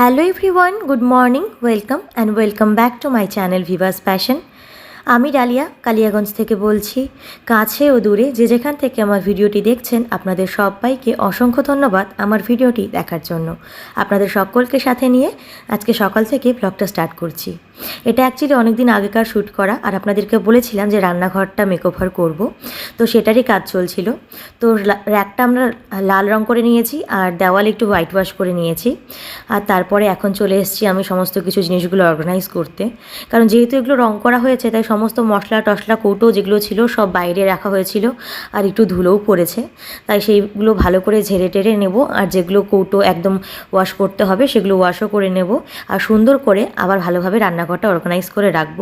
Hello everyone good morning welcome and welcome back to my channel Vivas Passion আমি ডালিয়া, কালিয়াগঞ্জ থেকে বলছি। কাছে ও দূরে যে যেখান থেকে আমার ভিডিওটি দেখছেন, আপনাদের সবাইকে অসংখ্য ধন্যবাদ আমার ভিডিওটি দেখার জন্য। আপনাদের সকলকে সাথে নিয়ে আজকে সকাল থেকে ব্লগটা স্টার্ট করছি। এটা অ্যাকচুয়ালি অনেক দিন আগেকার শ্যুট করা। আর আপনাদেরকে বলেছিলাম যে রান্নাঘরটা মেকওভার করব। তো সেটারই কাজ চলছিল। তো র্যাকটা আমরা লাল রং করে নিয়েছি আর দেওয়াল একটু হোয়াইট ওয়াশ করে নিয়েছি। আর তারপরে এখন চলে এসেছি আমি সমস্ত কিছু জিনিসগুলো অর্গানাইজ করতে। কারণ যেহেতু এগুলো রং করা হয়েছে, তাই সমস্ত মশলা টশলা, কৌটো যেগুলো ছিল সব বাইরে রাখা হয়েছিল আর একটু ধুলোও পড়েছে। তাই সেইগুলো ভালো করে ঝেড়ে টেরে নেব। আর যেগুলো কৌটো একদম ওয়াশ করতে হবে, সেগুলো ওয়াশও করে নেব। আর সুন্দর করে আবার ভালোভাবে রান্নাঘরটা অর্গানাইজ করে রাখব।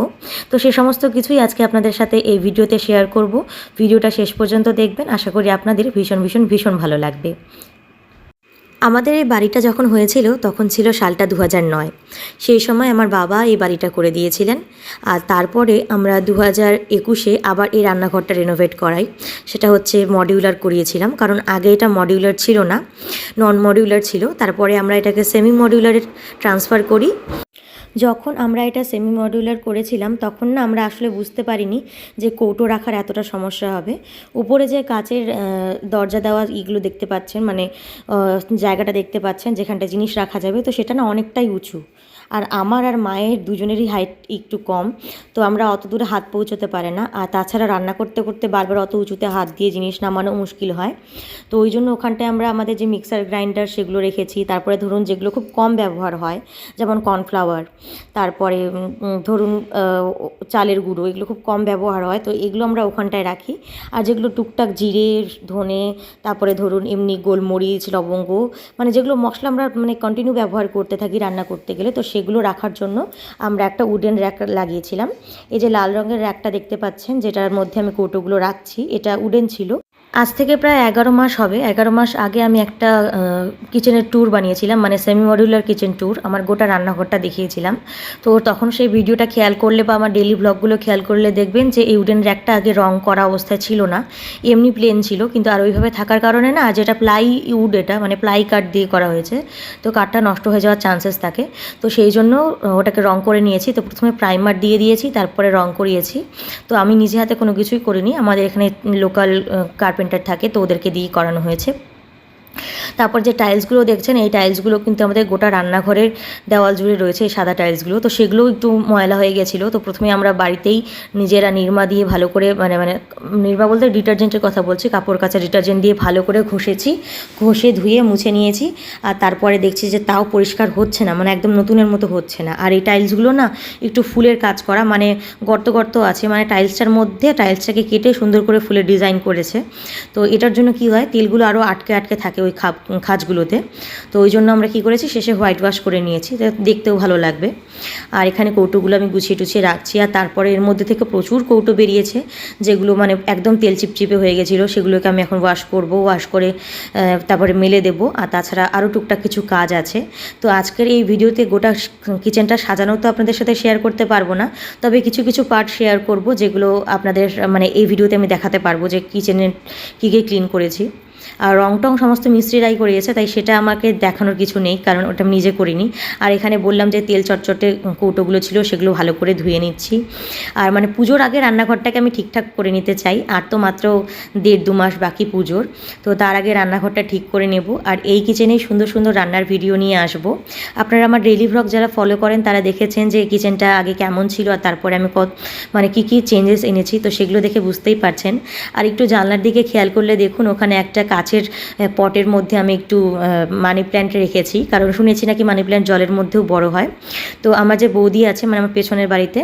তো সে সমস্ত কিছুই আজকে আপনাদের সাথে এই ভিডিওতে শেয়ার করব। ভিডিওটা শেষ পর্যন্ত দেখবেন। আশা করি আপনাদের ভীষণ ভীষণ ভীষণ ভালো লাগবে। আমাদের এই বাড়িটা যখন হয়েছিল, তখন ছিল সালটা দু নয়। সেই সময় আমার বাবা এই বাড়িটা করে দিয়েছিলেন। আর তারপরে আমরা দু হাজার একুশে আবার এই রান্নাঘরটা রেনোভেট করাই। সেটা হচ্ছে মডিউলার করিয়েছিলাম। কারণ আগে এটা মডিউলার ছিল না। নন মডিউলার ছিল। তারপরে আমরা এটাকে সেমি মডিউলারে ট্রান্সফার করি। যখন আমরা এটা সেমি মডিউলার করেছিলাম, তখন না আমরা আসলে বুঝতে পারিনি যে কৌটো রাখার এতটা সমস্যা হবে। উপরে যে কাচের দরজা দেওয়া ইগুলো দেখতে পাচ্ছেন মানে জায়গাটা দেখতে পাচ্ছেন যেখানটা জিনিস রাখা যাবে, তো সেটা না অনেকটাই উঁচু। আর আমার আর মায়ের দুজনেরই হাইট একটু কম, তো আমরা অত দূরে হাত পৌঁছতে পারে না। আর তাছাড়া রান্না করতে করতে বারবার অত উঁচুতে হাত দিয়ে জিনিস নামানো মুশকিল হয়। তো ওই জন্য ওখানটায় আমরা আমাদের যে মিক্সার গ্রাইন্ডার সেগুলো রেখেছি। তারপরে ধরুন যেগুলো খুব কম ব্যবহার হয়, যেমন কর্নফ্লাওয়ার তারপরে ধরুন চালের গুঁড়ো, এগুলো খুব কম ব্যবহার হয়। তো এগুলো আমরা ওখানটায় রাখি। আর যেগুলো টুকটাক জিরে, ধনে, তারপরে ধরুন এমনি গোলমরিচ, লবঙ্গ মানে যেগুলো মশলা আমরা মানে কন্টিনিউ ব্যবহার করতে থাকি রান্না করতে গেলে, তো সেগুলো রাখার জন্য আমরা একটা উডেন র্যাক লাগিয়েছিলাম। এই যে লাল রঙের র্যাকটা দেখতে পাচ্ছেন, যেটার মধ্যে আমি কৌটোগুলো রাখছি, এটা উডেন ছিল। আজ থেকে প্রায় এগারো মাস হবে। এগারো মাস আগে আমি একটা কিচেনের ট্যুর বানিয়েছিলাম মানে সেমি মডিউলার কিচেন ট্যুর আমার গোটা রান্নাঘরটা দেখিয়েছিলাম। তো তখন সেই ভিডিওটা খেয়াল করলে বা আমার ডেলি ব্লগগুলো খেয়াল করলে দেখবেন যে এই উডেন র্যাকটা আগে রং করা অবস্থায় ছিল না। এমনি প্লেন ছিল, কিন্তু আর ওইভাবে থাকার কারণে না যেটা প্লাই উড এটা মানে প্লাই কাঠ দিয়ে করা হয়েছে। তো কাঠটা নষ্ট হয়ে যাওয়ার চান্সেস থাকে। তো সেই জন্য ওটাকে রং করে নিয়েছি। তো প্রথমে প্রাইমার দিয়ে দিয়েছি, তারপরে রং করিয়েছি। তো আমি নিজে হাতে কোনো কিছুই করিনি। আমাদের এখানে লোকাল কার্পেন্টার থাকে তো ওদেরকে দিয়েই করানো হয়েছে। তারপর যে টাইলসগুলো দেখছেন, এই টাইলসগুলো কিন্তু আমাদের গোটা রান্নাঘরের দেওয়াল জুড়ে রয়েছে সাদা টাইলসগুলো। তো সেগুলোও একটু ময়লা হয়ে গেছিল। তো প্রথমে আমরা বাড়িতেই নিজেরা নির্মা দিয়ে ভালো করে মানে মানে নির্মা বলতে ডিটারজেন্টের কথা বলছি, কাপড় কাচা ডিটারজেন্ট দিয়ে ভালো করে ঘষেছি। ঘষে ধুয়ে মুছে নিয়েছি। আর তারপরে দেখছি যে তাও পরিষ্কার হচ্ছে না মানে একদম নতুনের মতো হচ্ছে না। আর এই টাইলসগুলো না একটু ফুলের কাজ করা মানে গর্ত গর্ত আছে মানে টাইলসটার মধ্যে টাইলসটাকে কেটে সুন্দর করে ফুলের ডিজাইন করেছে। তো এটার জন্য কি হয়, তেলগুলো আরও আটকে আটকে থাকে। ওই খাপ খাঁজগুলোতে। তো ওই জন্য আমরা কি করেছি, শেষে হোয়াইট ওয়াশ করে নিয়েছি দেখতেও ভালো লাগবে। আর এখানে কৌটোগুলো আমি গুছিয়ে টুছিয়ে রাখছি। আর তারপরে এর মধ্যে থেকে প্রচুর কৌটো বেরিয়েছে, যেগুলো মানে একদম তেল চিপচিপে হয়ে গেছিল। সেগুলোকে আমি এখন ওয়াশ করব ওয়াশ করে তারপরে মেলে দেব। আর তাছাড়া আরও টুকটাক কিছু কাজ আছে। তো আজকের এই ভিডিওতে গোটা কিচেনটা সাজানো তো আপনাদের সাথে শেয়ার করতে পারব না। তবে কিছু কিছু পার্ট শেয়ার করব, যেগুলো আপনাদের মানে এই ভিডিওতে আমি দেখাতে পারব যে কিচেনের কী কী ক্লিন করেছি। রং টং সমস্ত মিস্ত্রিরাই করিয়েছে, তাই সেটা আমাকে দেখানোর কিছু নেই, কারণ ওটা আমি নিজে করিনি। আর এখানে বললাম যে তেল চটচটে কৌটোগুলো ছিল, সেগুলো ভালো করে ধুয়ে নিচ্ছি। আর মানে পুজোর আগে রান্নাঘরটাকে আমি ঠিকঠাক করে নিতে চাই, আর তো মাত্র দেড় দু মাস বাকি পুজোর, তো তার আগে রান্নাঘরটা ঠিক করে নেব। আর এই কিচেনেই সুন্দর সুন্দর রান্নার ভিডিও নিয়ে আসব। আপনারা আমার ডেলি ভ্লগ যারা ফলো করেন, তারা দেখেছেন যে কিচেনটা আগে কেমন ছিল, আর তারপরে আমি কত মানে কী কী চেঞ্জেস এনেছি, তো সেগুলো দেখে বুঝতেই পারছেন। আর একটু জানলার দিকে খেয়াল করলে দেখুন, ওখানে একটা আহ, পটের মধ্যে আমি একটু মানি প্ল্যান্ট রেখেছি। কারণ শুনেছি নাকি মানি প্ল্যান্ট জলের মধ্যেও বড় হয়। তো আমার যে বৌদি আছে মানে আমার পেছনের বাড়িতে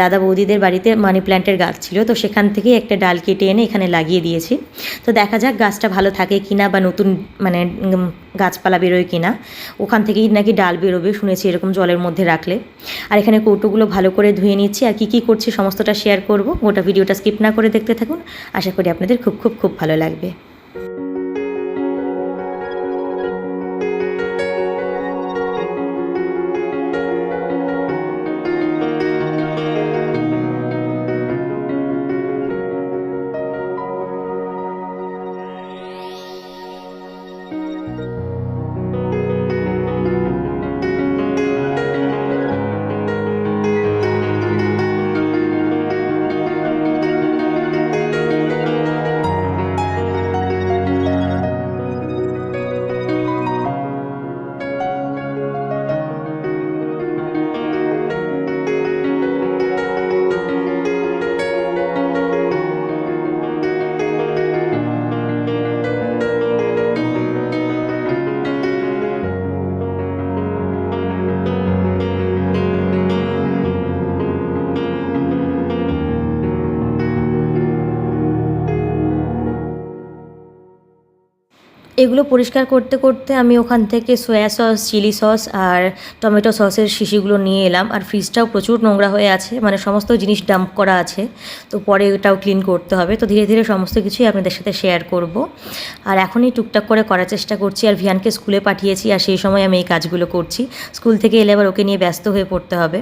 দাদা বৌদিদের বাড়িতে মানি প্ল্যান্টের গাছ ছিল। তো সেখান থেকে একটা ডাল কেটে এনে এখানে লাগিয়ে দিয়েছি। তো দেখা যাক গাছটা ভালো থাকে কিনা বা নতুন মানে গাছপালা বেরোয় কিনা। ওখান থেকেই নাকি ডাল বেরোবে শুনেছি এরকম জলের মধ্যে রাখলে। আর এখানে কৌটোগুলো ভালো করে ধুয়ে নিচ্ছি। আর কী কী করছি সমস্তটা শেয়ার করব গোটা ভিডিওটা স্কিপ না করে দেখতে থাকুন। আশা করি আপনাদের খুব খুব খুব ভালো লাগবে। এগুলো পরিষ্কার করতে করতে আমি ওখান থেকে সয়া সস চিলি সস আর টমেটো সসের শিশিগুলো নিয়ে এলাম। আর ফ্রিজটাও প্রচুর নোংরা হয়ে আছে মানে সমস্ত জিনিস ডাম্প করা আছে। তো পরে ওটাও ক্লিন করতে হবে। তো ধীরে ধীরে সমস্ত কিছুই আপনাদের সাথে শেয়ার করব। আর এখনই টুকটাক করে করার চেষ্টা করছি। আর ভিয়ানকে স্কুলে পাঠিয়েছি আর সেই সময় আমি এই কাজগুলো করছি। স্কুল থেকে এলে আবার ওকে নিয়ে ব্যস্ত হয়ে পড়তে হবে।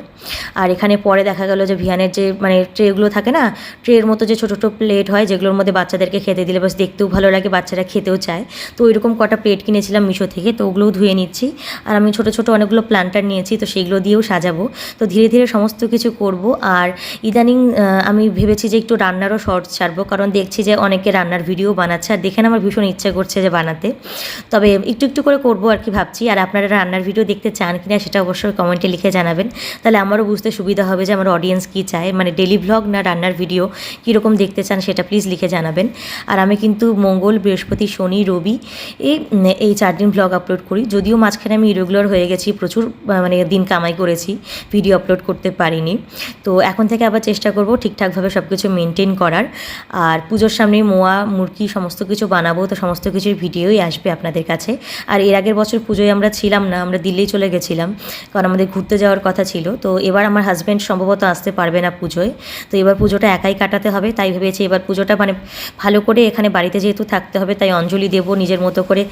আর এখানে পরে দেখা গেল যে ভিয়ানের যে মানে ট্রেগুলো থাকে না ট্রের মতো যে ছোটো ছোটো প্লেট হয়, যেগুলোর মধ্যে বাচ্চাদেরকে খেতে দিলে বাস দেখতেও ভালো লাগে, বাচ্চারা খেতেও চায়। তো ওইরকম কটা প্লেট কিনেছিলাম মিশো থেকে, তো ওগুলোও ধুয়ে নিচ্ছি। আর আমি ছোটো ছোটো অনেকগুলো প্ল্যান্টার নিয়েছি, তো সেগুলো দিয়েও সাজাবো। তো ধীরে ধীরে সমস্ত কিছু করব। আর ইদানিং আমি ভেবেছি যে একটু রান্নারও শর্টস ছাড়বো, কারণ দেখছি যে অনেকে রান্নার ভিডিও বানাচ্ছে, আর দেখে না আমার ভীষণ ইচ্ছা করছে যে বানাতে। তবে একটু একটু করে করব আর কি ভাবছি। আর আপনারা রান্নার ভিডিও দেখতে চান কিনা সেটা অবশ্যই কমেন্টে লিখে জানাবেন। তাহলে আমারও বুঝতে সুবিধা হবে যে আমার অডিয়েন্স কী চায়। মানে ডেলি ভ্লগ না রান্নার ভিডিও কীরকম দেখতে চান সেটা প্লিজ লিখে জানাবেন। আর আমি কিন্তু মঙ্গল, বৃহস্পতি, শনি, রবি এই এই চার দিন ভ্লগ আপলোড করি। যদিও মাঝখানে আমি ইরেগুলার হয়ে গেছি, প্রচুর মানে দিন কামাই করেছি ভিডিও আপলোড করতে পারিনি। তো এখন থেকে আবার চেষ্টা করব ঠিকঠাকভাবে সব কিছু মেনটেন করার। আর পুজোর সামনে মোয়া মুরগি সমস্ত কিছু বানাবো, তো সমস্ত কিছুর ভিডিওই আসবে আপনাদের কাছে। আর এর আগের বছর পুজোয় আমরা ছিলাম না, আমরা দিল্লি চলে গেছিলাম, কারণ আমাদের ঘুরতে যাওয়ার কথা ছিল। তো এবার আমার হাজব্যান্ড সম্ভবত আসতে পারবে না পুজোয়। তো এবার পুজোটা একাই কাটাতে হবে, তাই ভেবেছি এবার পুজোটা মানে ভালো করে এখানে বাড়িতে যেহেতু থাকতে হবে, তাই অঞ্জলি দেবো, নিজের মতো করে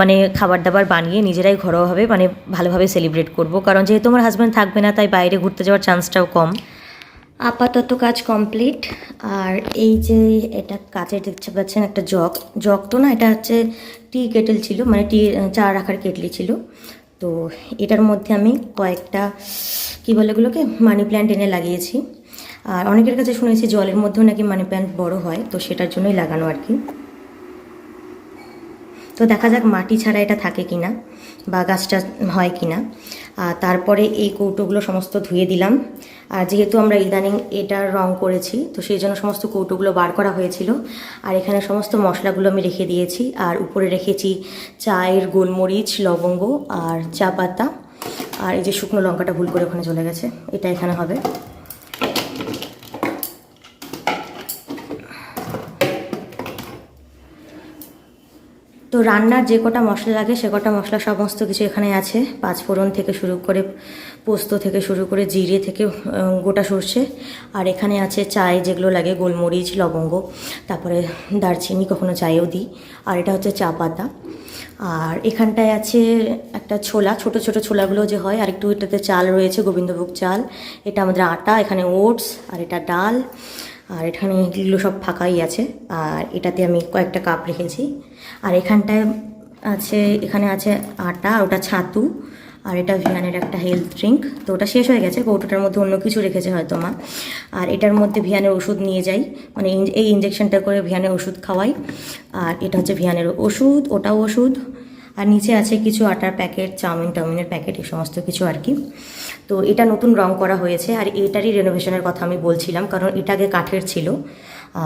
মানে খাবার দাবার বানিয়ে নিজেরাই ঘরোয়াভাবে মানে ভালোভাবে সেলিব্রেট করব। কারণ যেহেতু আমার হাজব্যান্ড থাকবে না, তাই বাইরে ঘুরতে যাওয়ার চান্সটাও কম। আপাতত কাজ কমপ্লিট আর এই যে এটা কাচের দেখতে পাচ্ছেন একটা জগ। জগ তো না, এটা হচ্ছে টি কেটেল ছিল মানে টি চা রাখার কেটলি ছিল। তো এটার মধ্যে আমি কয়েকটা, কী বলে এগুলোকে মানি প্ল্যান্ট এনে লাগিয়েছি। আর অনেকের কাছে শুনেছি জলের মধ্যেও নাকি মানি প্ল্যান্ট বড় হয়, তো সেটার জন্যই লাগানো আর কি। তো দেখা যাক মাটি ছাড়া এটা থাকে কিনা বা গাছটা হয় কিনা। আর তারপরে এই কৌটোগুলো সমস্ত ধুয়ে দিলাম। আর যেহেতু আমরা ইদানিং এটার রং করেছি, তো সেই জন্য সমস্ত কৌটোগুলো বার করা হয়েছিল। আর এখানে সমস্ত মশলাগুলো আমি রেখে দিয়েছি। আর উপরে রেখেছি চায়ের গোলমরিচ, লবঙ্গ আর চা পাতা। আর এই যে শুকনো লঙ্কাটা ভুল করে ওখানে চলে গেছে, এটা এখানে হবে। তো রান্নার যে কটা মশলা লাগে সে কটা মশলা সমস্ত কিছু এখানে আছে। পাঁচফোড়ন থেকে শুরু করে পোস্ত থেকে শুরু করে জিরে থেকে গোটা সর্ষে। আর এখানে আছে চায় যেগুলো লাগে, গোলমরিচ, লবঙ্গ, তারপরে দারচিনি, কখনো চায়েও দিই। আর এটা হচ্ছে চা পাতা। আর এখানটায় আছে একটা ছোলা, ছোট ছোট ছোলাগুলো যে হয়, আর একটু এটাতে চাল রয়েছে, গোবিন্দভোগ চাল। এটা আমাদের আটা, এখানে ওটস, আর এটা ডাল। আর এখানে এগুলো সব ফাঁকাই আছে। আর এটাতে আমি কয়েকটা কাপ রেখেছি। আর এখানটায় আছে, এখানে আছে আটা, আর ওটা ছাতু, আর এটা ভিয়ানের একটা হেলথ ড্রিঙ্ক তো ওটা শেষ হয়ে গেছে, কৌটোটার মধ্যে অন্য কিছু রেখেছে হয়তো মা। আর এটার মধ্যে ভিয়ানের ওষুধ নিয়ে যাই। মানে এই ইঞ্জেকশনটা করে ভিয়ানের ওষুধ খাওয়াই। আর এটা হচ্ছে ভিয়ানের ওষুধ, ওটাও ওষুধ। আর নিচে আছে কিছু আটার প্যাকেট, চাউমিন, টাউমিনের প্যাকেট, এই সমস্ত কিছু আর কি। তো এটা নতুন রং করা হয়েছে আর এটারই রেনোভেশনের কথা আমি বলছিলাম কারণ এটা আগে কাঠের ছিল।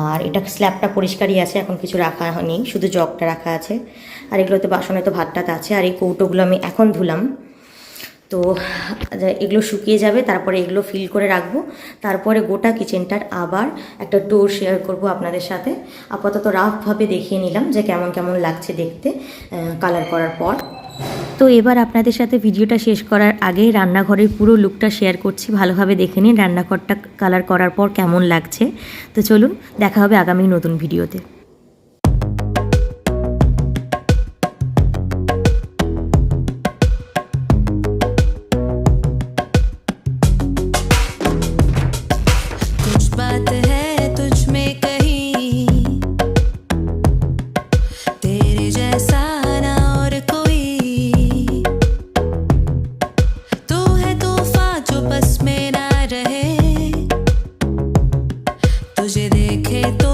আর এটা স্ল্যাবটা পরিষ্কারই আছে, এখন কিছু রাখা নেই, শুধু জগটা রাখা আছে। আর এগুলোতে বাসনে তো ভাত টাত আছে, আর এই কৌটোগুলো আমি এখন ধুলাম। তো এগুলো শুকিয়ে যাবে, তারপরে এগুলো ফিল করে রাখব। তারপরে গোটা কিচেনটার আবার একটা ট্যুর শেয়ার করব আপনাদের সাথে। আপাতত রাফভাবে দেখিয়ে নিলাম যে কেমন কেমন লাগছে দেখতে কালার করার পর। তো এবার আপনাদের সাথে ভিডিওটা শেষ করার আগে রান্নাঘরের পুরো লুকটা শেয়ার করছি, ভালোভাবে দেখে নিন রান্নাঘরটা কালার করার পর কেমন লাগছে। তো চলুন, দেখা হবে আগামী নতুন ভিডিওতে।